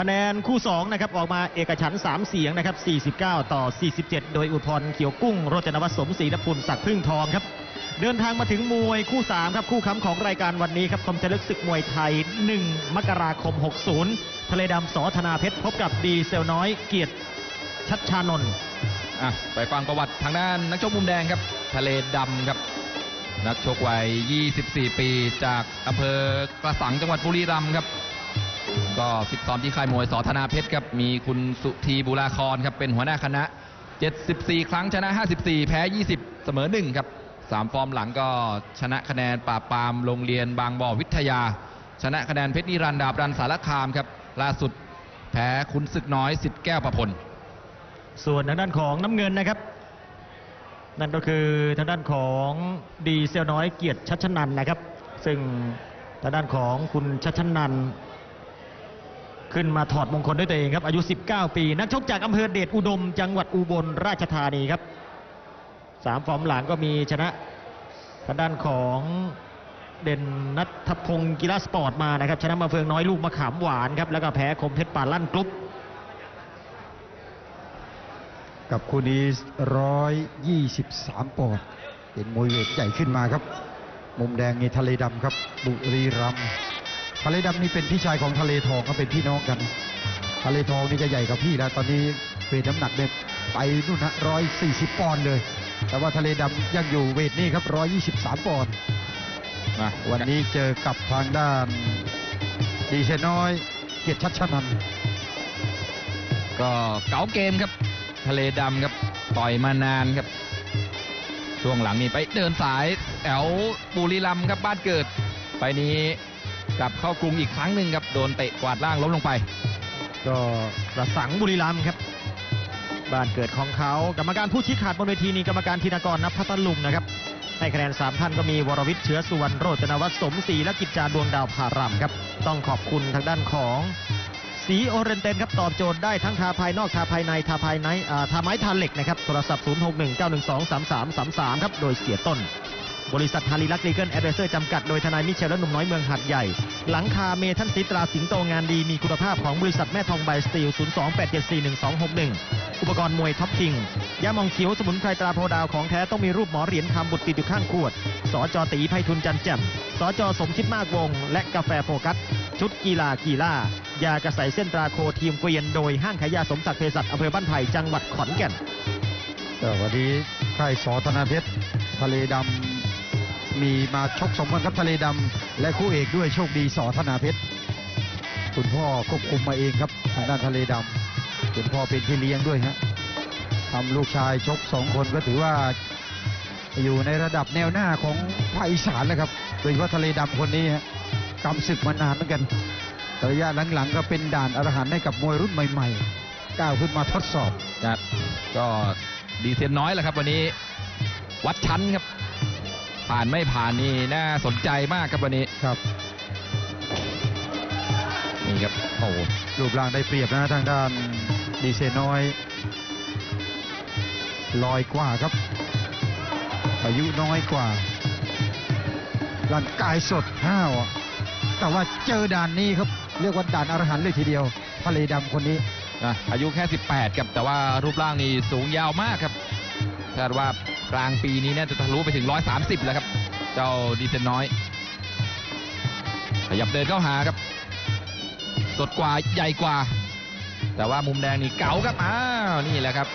คะแนนคู่2นะครับออกมาเอกฉัน3เสียงนะครับ 49 ต่อ 47 โดยอุทพรเขียวกุ้งโรจนวัฒน์สมศรีนพุลศักดิ์พึ่งทองครับ เดินทางมาถึงมวยคู่ 3 ครับ คู่ค้ำของรายการวันนี้ครับคมจะลึกศึกมวยไทย 1 มกราคม 60 ทะเลดำสอธนาเพชร พบกับดีเซลน้อยเกียรติชัดชานนท์อะไปฟังประวัติทางด้านนักชกมุมแดงครับ ทะเลดำครับ นักชกวัย 24 ปี จากอำเภอกระสังจังหวัดบุรีรัมย์ครับ ก็ฟิตซ้อมที่ค่ายมวยสอธนาเพชรครับ มีคุณสุธีบุราครครับ เป็นหัวหน้าคณะ 74 ครั้งชนะ 54 แพ้ 20 เสมอ 1 ครับ 3 ฟอร์มหลังก็ชนะคะแนนปราบปามโรงเรียนบางบ่อวิทยา ชนะคะแนนเพชรนิรันดดาบรันสารคามครับ ล่าสุดแพ้คุณศึกน้อยสิทธิ์แก้วประพล ส่วนทางด้านของน้ำเงินนะครับ นั่นก็คือทางด้านของดีเซลน้อยเกียรติชัชนันนะครับ ซึ่งทางด้านของคุณชัชนัน ขึ้นมาถอดมงคลด้วยตัวเองครับ อายุ 19 ปี นักชกจากอำเภอเดชอุดม จังหวัดอุบลราชธานีครับสามฟอร์มหลังก็มีชนะทางด้านของเด่นนัทพงศ์กีฬาสปอร์ตมานะครับ ชนะมาเฟืองน้อยลูกมะขามหวานครับ แล้วก็แพ้คมเพชรป่าลั่นกรุ๊ปกับคู่นี้ร้อยยี่สิบสามปอนด์เป็นมวยเวทใหญ่ขึ้นมาครับ มุมแดงนี่ทะเลดำครับ บุรีรัมย์ ทะเลดำนี่เป็นพี่ชายของทะเลทองก็เป็นพี่น้องกัน ทะเลทองนี่จะใหญ่กว่าพี่แล้วตอนนี้เวทน้ำหนักเนี่ยไปนู่นนะร้อยสี่สิบปอนด์เลย แต่ว่าทะเลดำยังอยู่เวทนี่ครับร้อยยี่สิบสามปอนด์มาวันนี้เจอกับทางด้านดีเซน้อย เกียรติชัชนันท์ก็เก๋าเกมครับ ทะเลดำครับต่อยมานานครับ ช่วงหลังนี้ไปเดินสายแถวบุรีรัมย์ครับบ้านเกิด ไปนี้ กลับเข้ากรุงอีกครั้งหนึ่งครับโดนเตะกวาดล่างล้มลงไป ก็กระสังบุรีรัมย์ครับ บ้านเกิดของเขากรรมการผู้ชี้ขาดบนเวทีนี้กรรมการธินากรนภัทลุงนะครับให้คะแนน 3 ท่านก็มีวรวิทย์เชื้อสุวรรณโรจนวัฒน์สมศรีและกิจจาดวงดาวพารามครับ ต้องขอบคุณทางด้านของสีโอเรนเตนครับ ตอบโจทย์ได้ทั้งทาภายนอกทาภายในทาภายในอ่าทาไม้ทาเหล็กนะครับ โทรศัพท์ 0619123333 ครับ โดยเสียต้น บริษัทฮาริลักษ์ลีเกิลแอดเวเซอร์จำกัดโดยทนายมิเชลและหนุ่มน้อยเมืองหัดใหญ่ หลังคาเมทันซิตราสิงโตงานดีมีคุณภาพของบริษัทแม่ทองใบสตีล 028741261 อุปกรณ์มวยท็อปคิงยามองเขียวสมุนไพรตราโพดาวของแท้ต้องมีรูปหมอเหรียญคำบุตรติดอยู่ข้างขวด สจตีไพฑุนจันแจ่มสจสมคิดมากวง และกาแฟโฟกัส ชุดกีฬากีฬายากระใสเส้นตราโคทีมเกวียนโดยห้างขายยาสมศักดิ์เภสัชอำเภอบ้านไผ่จังหวัดขอนแก่นก็วันนี้ค่ายสอธนาเพชรทะเลดำ มีมาชกสมกันครับทะเลดำและคู่เอกด้วยโชคดีสอธนาเพชรคุณพ่อควบคุมมาเองครับทางด้านทะเลดำคุณพ่อเป็นพี่เลี้ยงด้วยฮะทำลูกชายชกสองคนก็ถือว่าอยู่ในระดับแนวหน้าของภาคอีสานแล้วครับโดยเฉพาะทะเลดำคนนี้ฮะกำศึกมานานเหมือนกันระยะหลังๆ ก็เป็นด่านอรหันต์ให้กับมวยรุ่นใหม่ๆก้าวขึ้นมาทดสอบครับก็ดีเซนน้อยแหละครับ วันนี้วัดชั้นครับ ผ่านไม่ผ่านนี่น่าสนใจมากครับวันนี้ครับ นี่ครับโอ้โหรูปร่างได้เปรียบนะทางด้านดีเซน้อย ลอยกว่าครับ อายุน้อยกว่าร่างกายสดห้าวอะแต่ว่าเจอด่านนี้ครับ เรียกว่าด่านอรหันต์เลยทีเดียวทะเลดำคนนี้นะอายุแค่ 18ครับแต่ว่ารูปร่างนี่สูงยาวมากครับ คาดว่ากลางปีนี้น่าจะทะลุไปถึง 130 แล้วครับ เจ้าดีเซนน้อย ขยับเดินเข้าหาครับ สดกว่าใหญ่กว่า แต่ว่ามุมแดงนี่เก๋าครับอ้าวนี่แหละครับ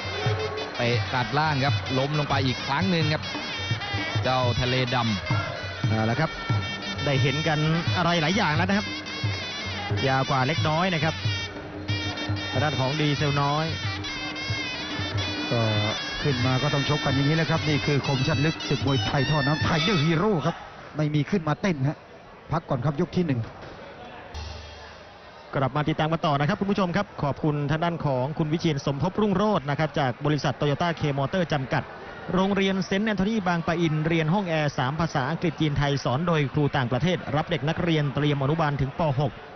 เตะตัดล่างครับ ล้มลงไปอีกครั้งหนึ่งครับ เจ้าทะเลดำเอาละครับ ได้เห็นกันอะไรหลายอย่างแล้วนะครับ ยาวกว่าเล็กน้อยนะครับด้านของดีเซลน้อย ขึ้นมาก็ต้องชกกันอย่างนี้แหละครับ นี่คือคมชัดลึกศึกมวยไทยท่อน้ำไทยเดอร์ฮีโร่ครับ ไม่มีขึ้นมาเต้นฮะพักก่อนครับยกที่หนึ่งกลับมาติดตามกันต่อนะครับคุณผู้ชมครับขอบคุณทางด้านของคุณวิเชียนสมภพรุ่งโรจน์นะครับจากบริษัทโตโยต้าเคมอเตอร์จำกัด โรงเรียนเซนต์แอนโทนีบางปะอิน เรียนห้องแอร์ 3 ภาษาอังกฤษจีนไทยสอนโดยครูต่างประเทศ รับเด็กนักเรียนเตรียมอนุบาลถึงป .6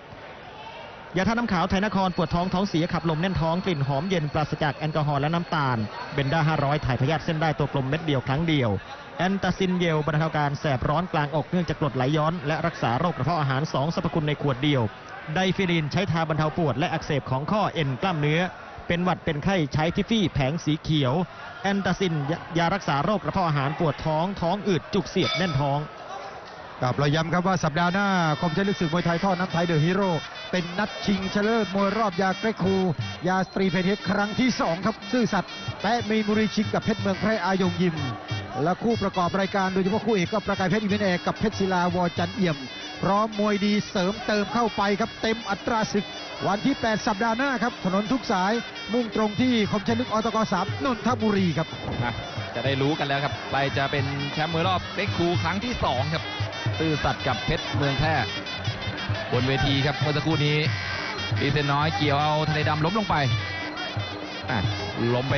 ยาท่าตุน้ำขาวไทยนครปวดท้องท้องเสียขับลมแน่นท้องกลิ่นหอมเย็นปราศจากแอลกอฮอล์และน้ำตาล เบนด้า 500 ถ่ายพยาธิเส้นได้ตัวกลมเม็ดเดียวครั้งเดียว แอนตาซินเยลบรรเทาการแสบร้อนกลางอกเนื่องจากกรดไหลย้อน และรักษาโรคกระเพาะอาหาร 2สรรพคุณในขวดเดียว ไดฟิรินใช้ทาบรรเทาปวดและอักเสบของข้อเอ็นกล้ามเนื้อ เป็นหวัดเป็นไข้ใช้ทิฟฟี่แผงสีเขียว แอนตาซินยายารักษาโรคกระเพาะอาหารปวดท้องท้องอืดจุกเสียดแน่นท้อง ครับเราย้ำครับว่าสัปดาห์หน้าคมชลึกศึกมวยไทยท่อน้ำไทยเดอะฮีโร่เป็นนัดชิงชนะเลิศมวยรอบยาเกรกคู ยาสตรีเพชรเฮดครั้งที่ 2 ครับ ซื่อสัตย์แปะมีมุรีชิงกับเพชรเมืองแพรอายงยิม และคู่ประกอบรายการโดยเฉพาะคู่เอกก็ประกายเพชรอีเวนเอกกับเพชรศิลาวอจันเอี่ยม พร้อมมวยดีเสริมเติมเข้าไปครับเต็มอัตราศึก วันที่ 8 สัปดาห์หน้าครับถนนทุกสายมุ่งตรงที่คมชลึกอตกสามนนทบุรีครับจะได้รู้กันแล้วครับใครจะเป็นแชมป์มวยรอบเล็กคูครั้งที่2ครับ ซื่อสัตย์กับเพชรเมืองแพร่บนเวทีครับเมื่อสักครู่นี้ดีเซนน้อยเกี่ยวเอาทะเลดำล้มลงไปอะล้มไป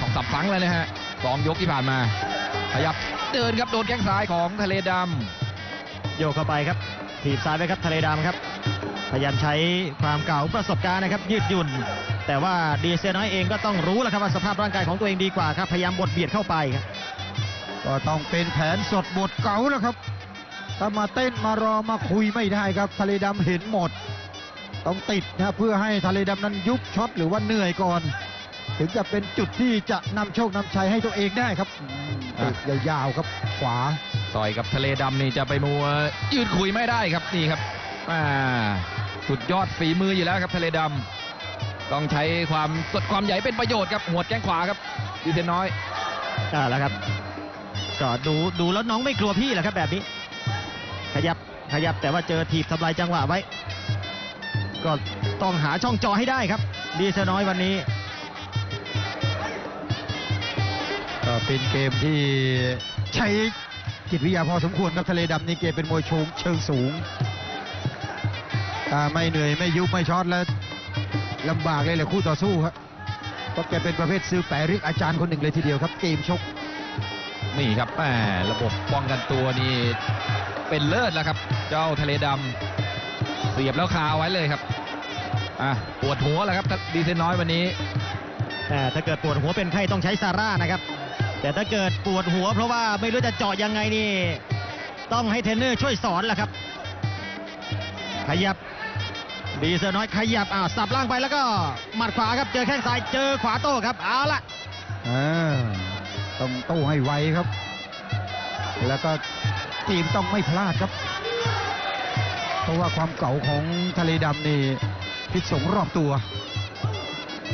สองสามครั้งแล้วนะฮะสองยกที่ผ่านมาขยับเดินครับโดนแข้งซ้ายของทะเลดำโยกเข้าไปครับถีบซ้ายไปครับทะเลดำครับ พยายามใช้ความเก่าประสบการณ์นะครับ ยืดหยุ่น แต่ว่าดีเซน้อยเองก็ต้องรู้แล้วครับว่าสภาพร่างกายของตัวเองดีกว่าครับ พยายามบดเบียดเข้าไปครับก็ต้องเป็นแผนสดบทเก่าแล้วครับ ถ้ามาเต้นมารอมาคุยไม่ได้ครับทะเลดำเห็นหมด ต้องติดนะเพื่อให้ทะเลดำนั้นยุบช็อตหรือว่าเหนื่อยก่อน ถึงจะเป็นจุดที่จะนำโชคนำชัยให้ตัวเองได้ครับอืมอะเตะยาวๆครับขวาต่อยกับทะเลดำนี่จะไปมัวยืดคุยไม่ได้ครับนี่ครับอ่าสุดยอดฝีมืออยู่แล้วครับทะเลดำต้องใช้ความสดความใหญ่เป็นประโยชน์ครับหัวดแข้งขวาครับดีเซนน้อยอ่าแล้วครับก็ดูดูแล้วน้องไม่กลัวพี่แหละครับแบบนี้ ขยับขยับแต่ว่าเจอถีบทำลายจังหวะไว้ ก็ต้องหาช่องจอให้ได้ครับ ดีเซน้อยวันนี้ ก็เป็นเกมที่ใช้จิตวิทยาพอสมควรครับทะเลดำนี่เกมเป็นมวยโชงเชิงสูงถ้าไม่เหนื่อยไม่ยุบไม่ช็อตแล้วลำบากเลยแหละคู่ต่อสู้ครับเพราะแกเป็นประเภทซื้อแปรเรียกอาจารย์คนหนึ่งเลยทีเดียวครับ เกมชกนี่ครับแหมระบบป้องกันตัวนี่ เป็นเลิศแล้วครับ เจ้าทะเลดำเสียบแล้วคาเอาไว้เลยครับอะปวดหัวแล้วครับดีเซนน้อยวันนี้แต่ถ้าเกิดปวดหัวเป็นไข้ต้องใช้ซาร่านะครับ แต่ถ้าเกิดปวดหัวเพราะว่าไม่รู้จะเจาะยังไงนี่ ต้องให้เทรนเนอร์ช่วยสอนแหละครับ ขยับดีเซอร์น้อยขยับอ้าวสับล่างไปแล้วก็หมัดขวาครับ เจอแข้งซ้ายเจอขวาโต้ครับเอาละอ่าต้องโต้ให้ไวครับ แล้วก็ ทีมต้องไม่พลาดครับ เพราะว่าความเก่าของทะเลดำนี่พิษสงรอบตัว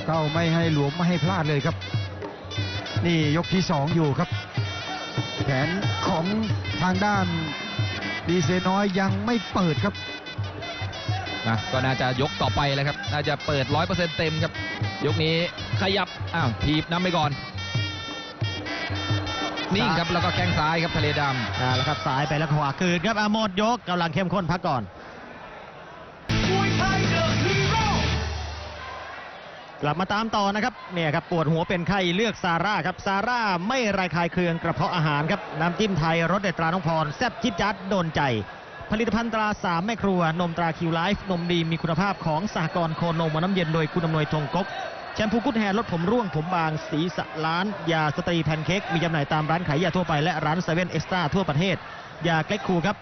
เข้าไม่ให้หลวมไม่ให้พลาดเลยครับ นี่ยกที่สองอยู่ครับ แผนของทางด้านดีเซน้อยยังไม่เปิดครับนะก็น่าจะยกต่อไปแล้วครับ น่าจะเปิด100%เต็มครับ ยกนี้ขยับ อ้าว ทีบน้ำไปก่อน นิ่งครับแล้วก็แข้งซ้ายครับทะเลดอ่าแล้วครับซ้ายไปแล้วขวาคืนครับอาหมดยกกำลังเข้มข้นพักก่อนกลับมาตามต่อนะครับเนี่ยครับปวดหัวเป็นไข้เลือกซาร่าครับซาร่าไม่ระคายเคืองกระเพาะอาหารครับน้ำจิ้มไทยรสเด็ดตราน้องพรแซ่บจิ๊ดจัดโดนใจ ผลิตภัณฑ์ตราสามแม่ครัวนมตราคิวไลฟ์นมดีมีคุณภาพของสหกรณ์โคนมน้ำเย็นโดยคุณอำนวยทงกกแชมพูกุดแฮร์ลดผมร่วงผมบางสีสะล้าน ยาสตรีแพนเค้กมีจำหน่ายตามร้านขายยาทั่วไปและร้านเซเว่นเอ็กซ์ตร้าทั่วประเทศ ยาเกล็กคูครับ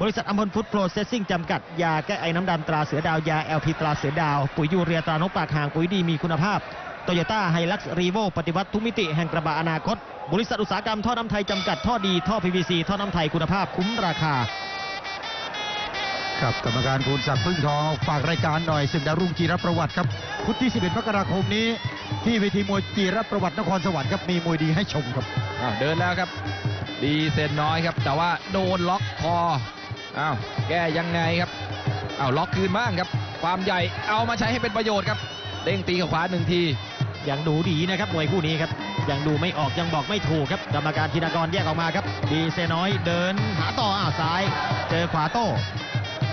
บริษัทอัมพลฟู้ดโปรเซสซิ่งจำกัด ยาแก้ไอน้ำดำตราเสือดาว ยาแอลพีตราเสือดาว ปุ๋ยยูเรียตรานกปากห่างปุ๋ยดีมีคุณภาพโตโยต้าไฮลักซ์รีโวปฏิวัติทุกมิติแห่งกระบะอนาคต บริษัทอุตสาหกรรมท่อน้ำไทยจำกัดท่อดีท่อ PVC ท่อน้ำไทยคุณภาพคุ้มราคา ครับกรรมการภูนศักดิ์พึ่งทองฝากรายการหน่อยศึกดาวรุ่งจีรประวัติครับพุธที่ 11มกราคมนี้ ที่เวทีมวยจีรประวัตินครสวรรค์ครับมีมวยดีให้ชมครับำอ้าวเดินแล้วครับ ดีเซนน้อยครับ แต่ว่าโดนล็อกคออ้าวแก้ยังไงครับอ้าวล็อกคืนบ้างครับ ความใหญ่เอามาใช้ให้เป็นประโยชน์ครับเด้งตีกับขวาหนึ่งทียังดูดีนะครับมวยคู่นี้ครับยังดูไม่ออกยังบอกไม่ถูกครับกรรมการธินากรแยกออกมาครับ ดีเซน้อยเดินหาต่ออ้าวซ้าย เจอขวาโต้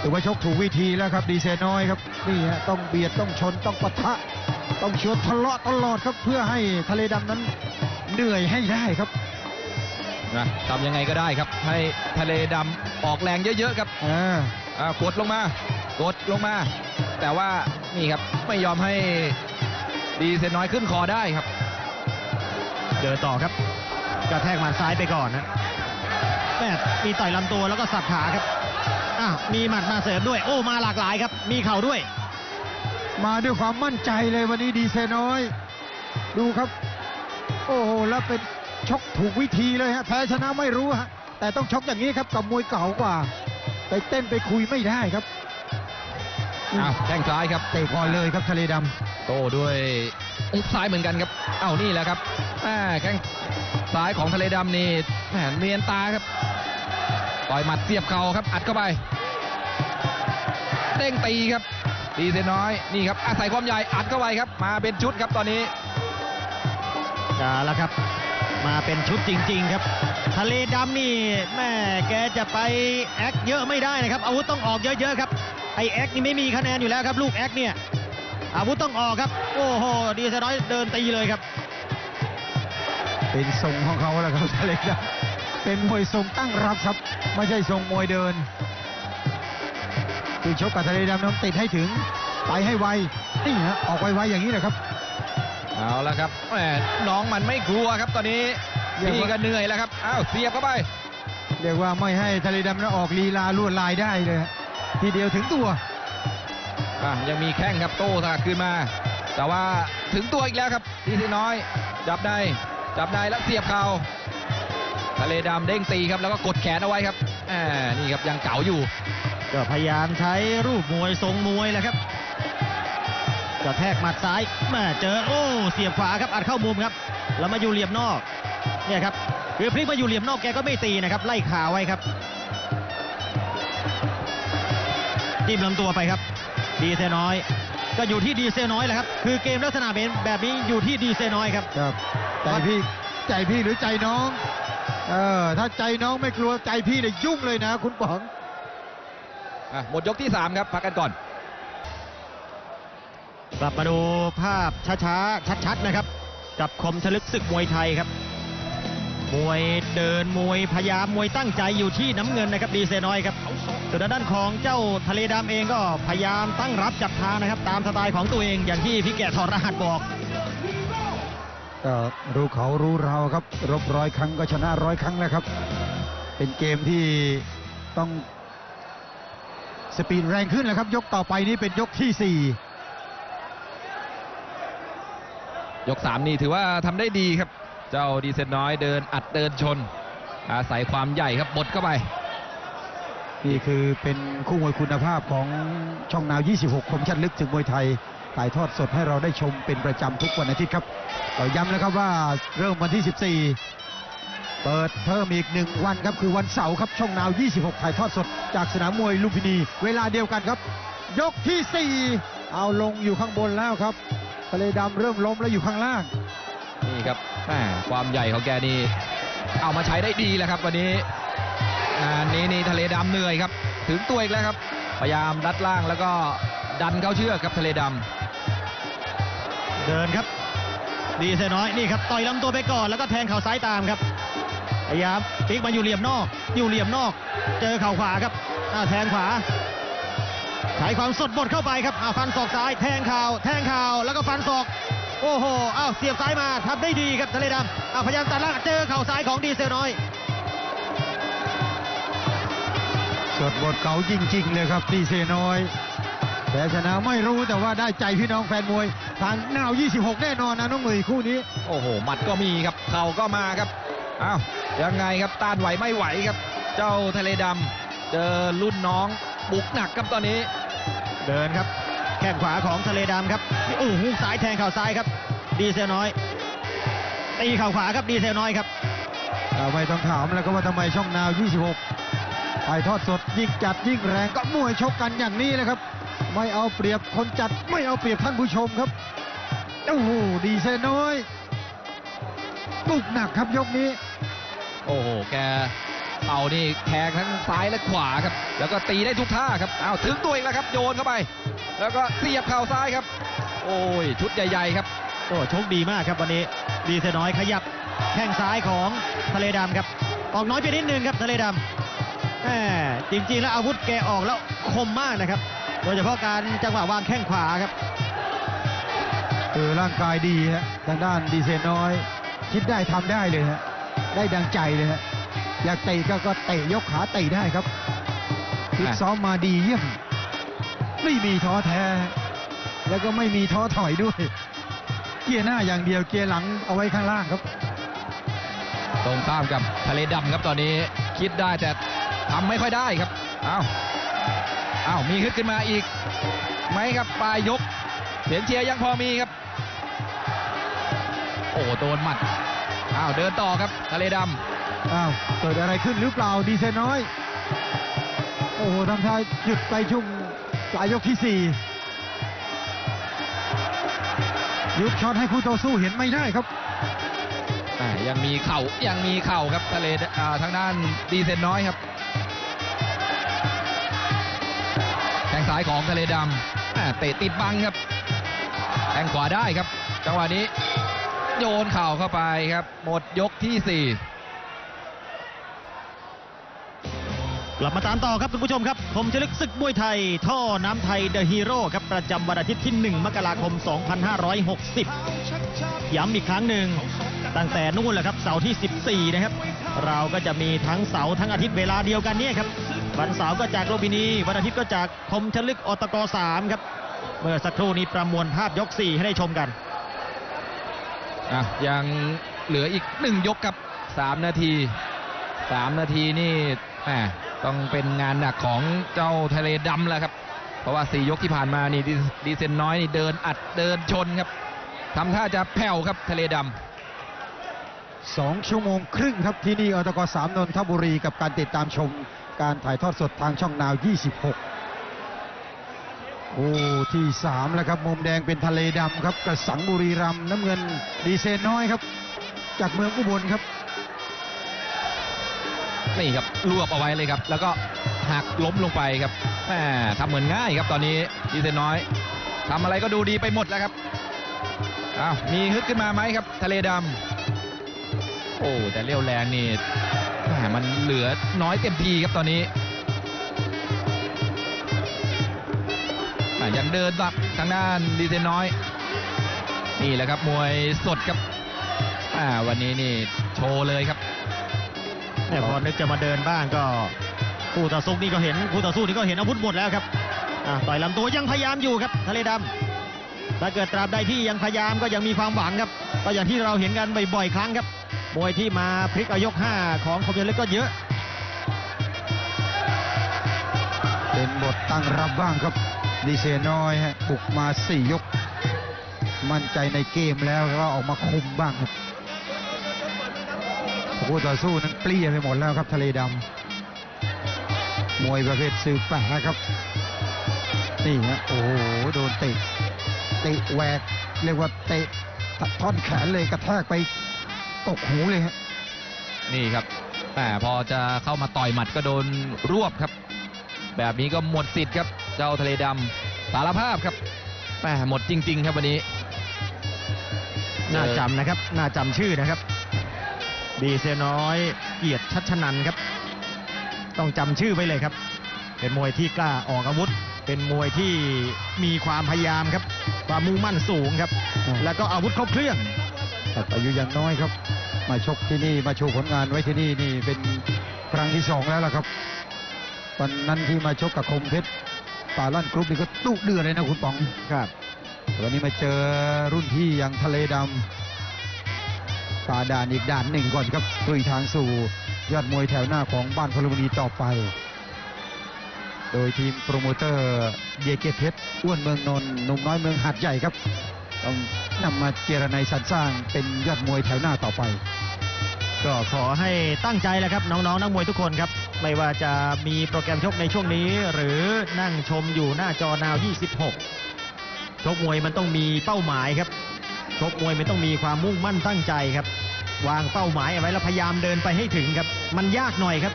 ถือว่าชกถูกวิธีแล้วครับดีเซน้อยครับนี่ฮะต้องเบียดต้องชนต้องปะทะ ต้องชวนทะเลาะตลอดครับเพื่อให้ทะเลดำนั้นเหนื่อยให้ได้ครับนะทำยังไงก็ได้ครับ ให้ทะเลดำออกแรงเยอะๆครับอ่าอ่ากดลงมากดลงมา แต่ว่านี่ครับไม่ยอมให้ดีเซนน้อยขึ้นคอได้ครับ เดินต่อครับกระแทกหมัดซ้ายไปก่อนนะแม่มีต่อยลำตัวแล้วก็สับขาครับ อะมีหมัดมาเสริมด้วย โอ้มาหลากหลายครับ มีเข่าด้วย มาด้วยความมั่นใจเลยวันนี้ดีเซน้อย ดูครับ โอ้โหแล้วเป็นชกถูกวิธีเลยฮะแพ้ชนะไม่รู้ฮะแต่ต้องชกอย่างนี้ครับกับมวยเก่ากว่า ไปเต้นไปคุยไม่ได้ครับอ้าวแข้งซ้ายครับ เตะก่อนเลยครับทะเลดำโต้ด้วยอุบซ้ายเหมือนกันครับ เอ้านี่แหละครับแม่แข้งซ้ายของทะเลดำนี่แหมเนียนตาครับ ต่อยหมัดเสียบเข่าครับอัดเข้าไป เด้งตีครับดีเซนน้อยนี่ครับอาศัยความใหญ่อัดเข้าไปครับ มาเป็นชุดครับตอนนี้เอาละครับ มาเป็นชุดจริง ๆ ครับ ทะเลดำนี่แม่แกจะไปแอคเยอะไม่ได้นะครับอาวุธต้องออกเยอะๆครับไอแอคนี่ไม่มีคะแนนอยู่แล้วครับ ลูกแอคเนี่ยอาวุธต้องออกครับ โอ้โหดีเซน้อยเดินตีเลยครับ เป็นทรงของเขาแหละครับทะเลดำ เป็นมวยทรงตั้งรับครับ ไม่ใช่ทรงมวยเดินคือชกกับทะเลดำต้องติดให้ถึง ไปให้ไว นี่ฮะออกไวๆอย่างนี้แหละครับ เอาละครับแหมน้องมันไม่กลัวครับตอนนี้เรียกว่าพี่ก็เหนื่อยแล้วครับอ้าวเสียบเข้าไป เรียกว่าไม่ให้ทะเลดำนั้นออกลีลาลวดลายได้เลยฮะทีเดียวถึงตัวอะยังมีแข้งครับโต้สกัดคืนมา แต่ว่าถึงตัวอีกแล้วครับดีเซน้อย จับในจับในแล้วเสียบเข่าทะ เลดำเด้งตีครับแล้วก็กดแขนเอาไว้ครับแหมนี่ครับยังเก๋าอยู่ ก็พยายามใช้รูปมวยทรงมวยแหละครับกระแทกหมัดซ้ายแม่เจอโอ้เสียบขวาครับอัดเข้ามุมครับ แล้วมาอยู่เหลี่ยมนอกเนี่ยครับคือพลิกมาอยู่เหลี่ยมนอกแกก็ไม่ตีนะครับ ไล่ขาไว้ครับจิ้มลำตัวไปครับ ดีเซน้อย ก็อยู่ที่ดีเซน้อยแหละครับ คือเกมลักษณะเป็นแบบนี้อยู่ที่ดีเซน้อยครับครับใจพี่ใจพี่หรือใจน้อง เออถ้าใจน้องไม่กลัวใจพี่เนี่ยยุ่งเลยนะ คุณป๋องอะหมดยกที่ 3 ครับพักกันก่อน กลับมาดูภาพช้าๆ ชัดๆ นะครับ กับคมชลึกศึกมวยไทยครับ มวยเดินมวยพยายามมวยตั้งใจอยู่ที่น้ำเงินนะครับดีเซน้อยครับส่วนทางด้านของเจ้าทะเลดำเองก็พยายามตั้งรับจับทางนะครับ ตามสไตล์ของตัวเองอย่างที่พี่แกะถอดรหัสบอก ก็รู้เขารู้เราครับ รบร้อยครั้งก็ชนะร้อยครั้งแล้วครับ เป็นเกมที่ต้องสปีดแรงขึ้นแล้วครับ ยกต่อไปนี้เป็นยกที่สี่ยก 3 นี่ถือว่าทำได้ดีครับ เจ้าดีเซนน้อยเดินอัดเดินชน อาศัยความใหญ่ครับบดเข้าไป นี่คือเป็นคู่มวยคุณภาพของช่องนาว 26 คมชัดลึกถึงมวยไทย ถ่ายทอดสดให้เราได้ชมเป็นประจำทุกวันอาทิตย์ครับ เราย้ำนะครับว่าเริ่มวันที่ 14 เปิดเพิ่มอีกหนึ่งวันครับคือวันเสาร์ครับช่องนาว 26 ถ่ายทอดสดจากสนามมวยลุมพินี เวลาเดียวกันครับ ยกที่ 4 เอาลงอยู่ข้างบนแล้วครับทะเลดำเริ่มล้มแล้วอยู่ข้างล่าง นี่ครับความใหญ่ของแกนี่เอามาใช้ได้ดีแล้วครับ วันนี้งานนี้นี่ทะเลดำเหนื่อยครับ ถึงตัวอีกแล้วครับ พยายามดัดล่างแล้วก็ดันเข้าเชือกครับทะเลดำ เดินครับ ดีเซน้อยนี่ครับต่อยลำตัวไปก่อนแล้วก็แทงเข่าซ้ายตามครับพยายามพลิกมาอยู่เหลี่ยมนอก อยู่เหลี่ยมนอก เจอเข่าขวาครับแทงขวาใช้ความสดบดเข้าไปครับฟันศอกซ้าย แทงเข่าแทงเข่าแล้วก็ฟันศอกโอ้โหอ้าวเสียบซ้ายมาทำได้ดีครับทะเลดำอ่าพยายามตัดล่างเจอเข่าซ้ายของดีเซลน้อยสดบทเก่าจริงๆเลยครับดีเซน้อยแต่ชนะไม่รู้แต่ว่าได้ใจพี่น้องแฟนมวย ทางนาว 26 แน่นอนนะน้องหนุ่ยคู่นี้ โอ้โหหมัดก็มีครับเข่าก็มาครับอ้าวยังไงครับต้านไหวไม่ไหวครับ เจ้าทะเลดำเจอรุ่นน้องบุกหนักครับตอนนี้ เดินครับ แข้งขวาของทะเลดำครับโอ้โหซ้ายแทงเข่าซ้ายครับ ดีเซลน้อยตีเข่าขวาครับดีเซลน้อยครับเราไม่ต้องถามแล้วก็ว่าทำไมช่องนาว 26ถ่ายทอดสดยิ่งจัดยิ่งแรงก็มวยชกกันอย่างนี้เลยครับ ไม่เอาเปรียบคนจัดไม่เอาเปรียบท่านผู้ชมครับโอ้โหดีเซน้อยตุกหนักครับยกนี้ โอ้โหแกเอานี่แทงทั้งซ้ายและขวาครับ แล้วก็ตีได้ทุกท่าครับอ้าวถึงตัวอีกแล้วครับโยนเข้าไป แล้วก็เสียบเข่าซ้ายครับ โอ้ยชุดใหญ่ ๆ ครับโอ้โชคดีมากครับวันนี้ดีเซลน้อยขยับแข้งซ้ายของทะเลดำครับออกน้อยไปนิดนึงครับทะเลดำแหมจริงๆแล้วอาวุธแกออกแล้วคมมากนะครับ โดยเฉพาะการจังหวะวางแข้งขวาครับเออร่างกายดีฮะทางด้านดีเซนน้อย คิดได้ทำได้เลยฮะได้ดังใจเลยฮะอยากเตะก็ก็เตะยกขาเตะได้ครับฟิตซ้อมมาดีเยี่ยม ไม่มีท้อแท้ แล้วก็ไม่มีท้อถอยด้วย เกียร์หน้าอย่างเดียวเกียร์หลังเอาไว้ข้างล่างครับ ตรงข้ามกับทะเลดำครับตอนนี้ คิดได้แต่ทำไม่ค่อยได้ครับอ้าว อ้าวมีขึ้นขึ้นมาอีกไหมครับปลายยกเสียงเชียร์ยังพอมีครับ โอ้โดนหมัดอ้าวเดินต่อครับทะเลดำอ้าวเกิดอะไรขึ้นหรือเปล่าดีเซนน้อย โอ้โหทำท่าหยุดไปช่วงปลายยกที่สี่ยุบช็อตให้คู่ต่อสู้เห็นไม่ได้ครับอ่ายังมีเข่ายังมีเข่าครับทะเลอ่าทางด้านดีเซนน้อยครับ ซ้ายของทะเลดำเตะติดบังครับแข้งขวาได้ครับ จังหวะนี้โยนเข่าเข้าไปครับ หมดยกที่สี่กลับมาตามต่อครับคุณผู้ชมครับ ผมจะลึกศึกมวยไทย ท่อน้ำไทยเดอะฮีโร่ครับ ประจำวันอาทิตย์ที่ 1 มกราคม 2560 ย้ำอีกครั้งหนึ่ง ตั้งแต่นู่นแหละครับ เสาร์ที่ 14 นะครับ เราก็จะมีทั้งเสาร์ทั้งอาทิตย์เวลาเดียวกันเนี่ยครับ วันเสาร์ก็จากโรบินี วันอาทิตย์ก็จากคมชลึกอตก3ครับ เมื่อสักครู่นี้ประมวลภาพยก 4 ให้ได้ชมกันอะยังเหลืออีกหนึ่งยกครับสามนาทีสามนาทีนี่แหมต้องเป็นงานหนักของเจ้าทะเลดำแล้วครับ เพราะว่าสี่ยกที่ผ่านมานี่ดีดีเซนน้อยนี่เดินอัดเดินชนครับทำท่าจะแผ่วครับทะเลดำสองชั่วโมงครึ่งครับที่นี่อตกสามนนทบุรีกับการติดตามชม การถ่ายทอดสดทางช่องนาว 26 โอ้ที่สามแล้วครับ มุมแดงเป็นทะเลดำครับกระสังบุรีรัมน้ำเงินดีเซนน้อยครับ จากเมืองอุบลครับ นี่ครับรวบเอาไว้เลยครับ แล้วก็หักล้มลงไปครับแหมทำเหมือนง่ายครับตอนนี้ดีเซนน้อยทำอะไรก็ดูดีไปหมดแล้วครับอ้าวมีฮึดขึ้นมาไหมครับ ทะเลดำโอ้แต่เรียวแรงนี่ มมันเหลือน้อยเต็มทีครับตอนนี้อ่ยังเดินตับทางด้านดีเซนน้อย นี่แหละครับมวยสดครับอ่าวันนี้นี่โชว์เลยครับแต่พอนึกจะมาเดินบ้างก็คู่ต่อสู้นี่ก็เห็นคู่ต่อสู้นี่ก็เห็นอาวุธหมดแล้วครับอะต่อยลำตัวยังพยายามอยู่ครับทะเลดำถ้าเกิดตราบใดที่ยังพยายามก็ยังมีความหวังครับก็อย่างที่เราเห็นกันบ่อยๆครั้งครับ มวยที่มาพลิกเอายก 5 ของคมยันเล็กก็เยอะ เป็นบทตั้งรับบ้างครับดีเซน้อยฮะบุกมาสี่ยก มั่นใจในเกมแล้วก็ออกมาคุมบ้างครับคู่ต่อสู้นั้นเปลี่ยไปหมดแล้วครับทะเลดำมวยประเภทสืบแปะครับนี่ฮะโอ้โหโดนเตะเตะแหวกเรียกว่าเตะท่อนแขนเลยกระแทกไป กกหูเลยฮะนี่ครับแหมพอจะเข้ามาต่อยหมัดก็โดนรวบครับ แบบนี้ก็หมดสิทธิ์ครับ เจ้าทะเลดำสารภาพครับแหมหมดจริง ๆ ครับวันนี้ น่าจำนะครับ น่าจำชื่อนะครับ ดีเซลน้อย เกียรติชัชนันครับ ต้องจำชื่อไว้เลยครับ เป็นมวยที่กล้าออกอาวุธ เป็นมวยที่มีความพยายามครับ ความมุ่งมั่นสูงครับ แล้วก็อาวุธครบเครื่องแต่อายุยังน้อยครับ มาชกที่นี่มาโชว์ผลงานไว้ที่นี่นี่เป็นครั้งที่สองแล้วล่ะครับตอนนั้นที่มาชกกับคมเพชรป่าลั่นกรุ๊ปนี่ก็ตุเดือดเลยนะคุณป๋องครับวันนี้มาเจอรุ่นพี่อย่างทะเลดำฝ่าด่านอีกด่านหนึ่งก่อนครับลุยทางสู่ยอดมวยแถวหน้าของบ้านพลบุรีต่อไป โดยทีมโปรโมเตอร์เดียเกตเพชรอ้วนเมืองนนท์หนุ่มน้อยเมืองหัดใหญ่ครับ ต้องนำมาเจรนายสรรสร้างเป็นยอดมวยแถวหน้าต่อไป ก็ขอให้ตั้งใจแหละครับ น้องๆนักมวยทุกคนครับ ไม่ว่าจะมีโปรแกรมชกในช่วงนี้ หรือนั่งชมอยู่หน้าจอนาว 26 ชกมวยมันต้องมีเป้าหมายครับ ชกมวยมันต้องมีความมุ่งมั่นตั้งใจครับ วางเป้าหมายเอาไว้แล้วพยายามเดินไปให้ถึงครับ มันยากหน่อยครับ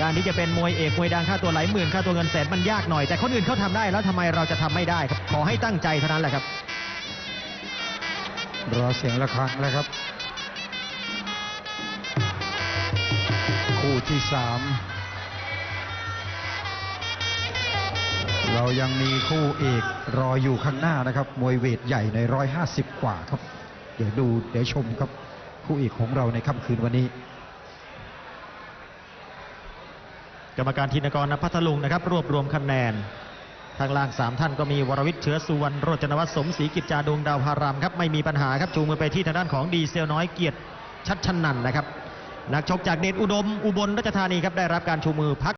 การที่จะเป็นมวยเอกมวยดังค่าตัวหลายหมื่นค่าตัวเงินแสนมันยากหน่อยแต่คนอื่นเขาทำได้แล้วทำไมเราจะทำไม่ได้ครับขอให้ตั้งใจเท่านั้นแหละครับ รอเสียงะระฆังแล้วครับ คู่ที่สามเรายังมีคู่เอกรออยู่ข้างหน้านะครับ มวยเวทใหญ่ใน 150 กว่าครับ เดี๋ยวดูเดี๋ยวชมครับ คู่เอกของเราในค่ำคืนวันนี้ กรรมการธินกรนพัทลุงนะครับ รวบรวมคะแนน ทางล่าง 3 ท่านก็มีวรวิทย์เชื้อสุวรรณโรจนวัฒน์สมศรีกิจจาดวงดาวพารามครับไม่มีปัญหาครับจูงมือไปที่ทางด้านของดีเซลน้อยเกียรติชัดชนันนะครับนักชกจากเดชอุดมอุบลราชธานีครับได้รับการชูมือพัก